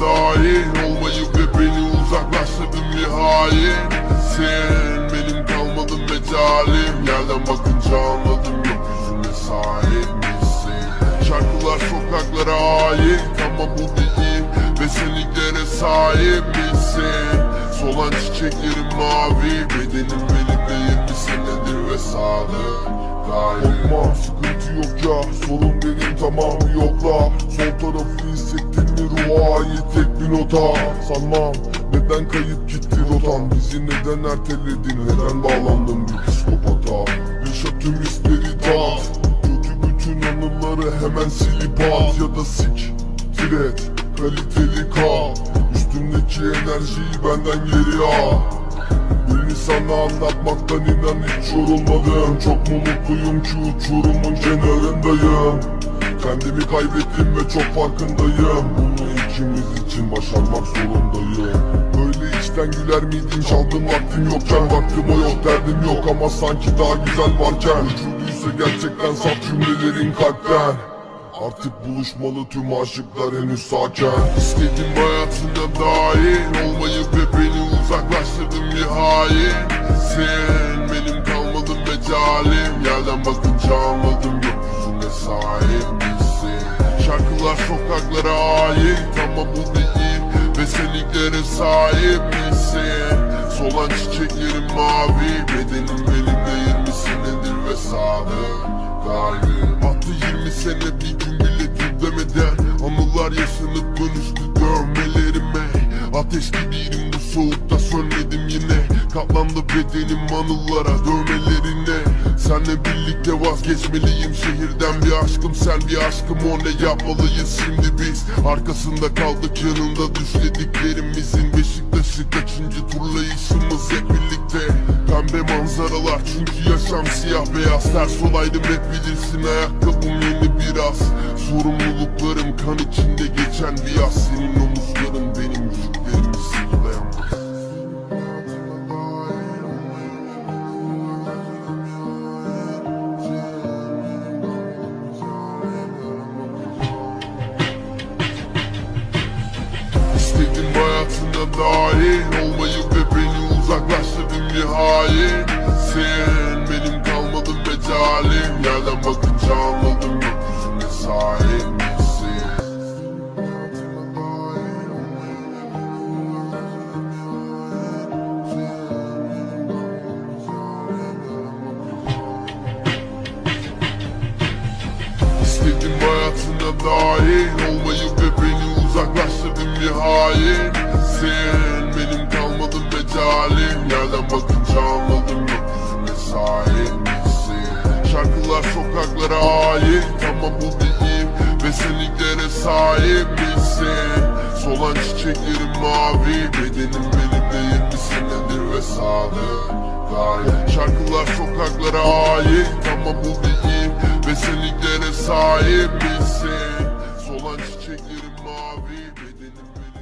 dahil Olmayıp ve beni uzaklaştırdın hain Sen benim kalmadın mecalim Yerden bakınca anladım gökyüzüne sahip misin? Şarkılar sokaklara ait ama bu değil Ve senliklere sahip misin Solan çiçeklerin mavi Bedenim benimle 20 senedir ve sadık Korkma sıkıntı yok ya Sorun benim tamamı yokla Sol tarafı hissettin mi ruha ait tek bir nota. Sanmam neden kayıp gitti rotan Bizi neden erteledin? Neden bağlandın bir psikopata? Yaşa tüm hisleri tat Kötü bütün anıları hemen silip at. Ya da sik Tiret kaliteli kal Üstümdeki enerjiyi benden geri al. Beni sana anlatmaktan inan hiç yorulmadım. Çok mu mutluyum ki uçurumun kenarındayım. Kendimi kaybettim ve çok farkındayım. Bunu ikimiz için başarmak zorundayım. Böyle içten güler miydin çaldığın vaktim yokken Vaktim o yok derdim yok. Ama sanki daha güzel varken Uçurduysa gerçekten saf cümlelerin kalpten Artık buluşmalı tüm aşıklar henüz sakin. İstedim hayatına dahil Olmayı ve beni uzaklaştırdın bir hain. Sen benim kalmadın mecalim Yerden bakınca anladım gökyüzüne sahip misin? Şarkılar sokaklara ait ama bu değil Ve senliklere sahip misin? Solan çiçeklerin mavi Bedenim benimle 20 senedir ve sadık kalbim Attı 20 sene bir gün bile dur demeden Anılar yaşanıp dönüştü dövmelerime. Ateş gibiyim bu soğukta sönmedim yine. Katlandı bedenim anılara dövmelerine. Senle birlikte vazgeçmeliyim şehirden bir aşkım. Sen bir aşkım o ne yapmalıyız şimdi biz? Arkasında kaldık yanında düşlediklerimizin. Beşiktaş'ı kaçıncı turlayışımız? Hep Pembe manzaralar. Çünkü yaşam siyah beyaz Ters olaydım hep bilirsin. Ayakkabım yeni biraz. Sorumluluklarım kan içinde geçen bir yaz. Senin omuzların benim yüklerimi sırtlayamaz İstedim hayatına dahil Olmayı ve bir hain Sen benim kalmadın mecalim Yerden bakınca anladım talip bilsin Solan çiçeklerim mavi Bedenim benim benimle 20 senedir ve sağlık Gayet. Şarkılar sokaklara ait Ama bu benim ve senliklere sahip bilsin Solan çiçeklerim mavi Bedenim benimle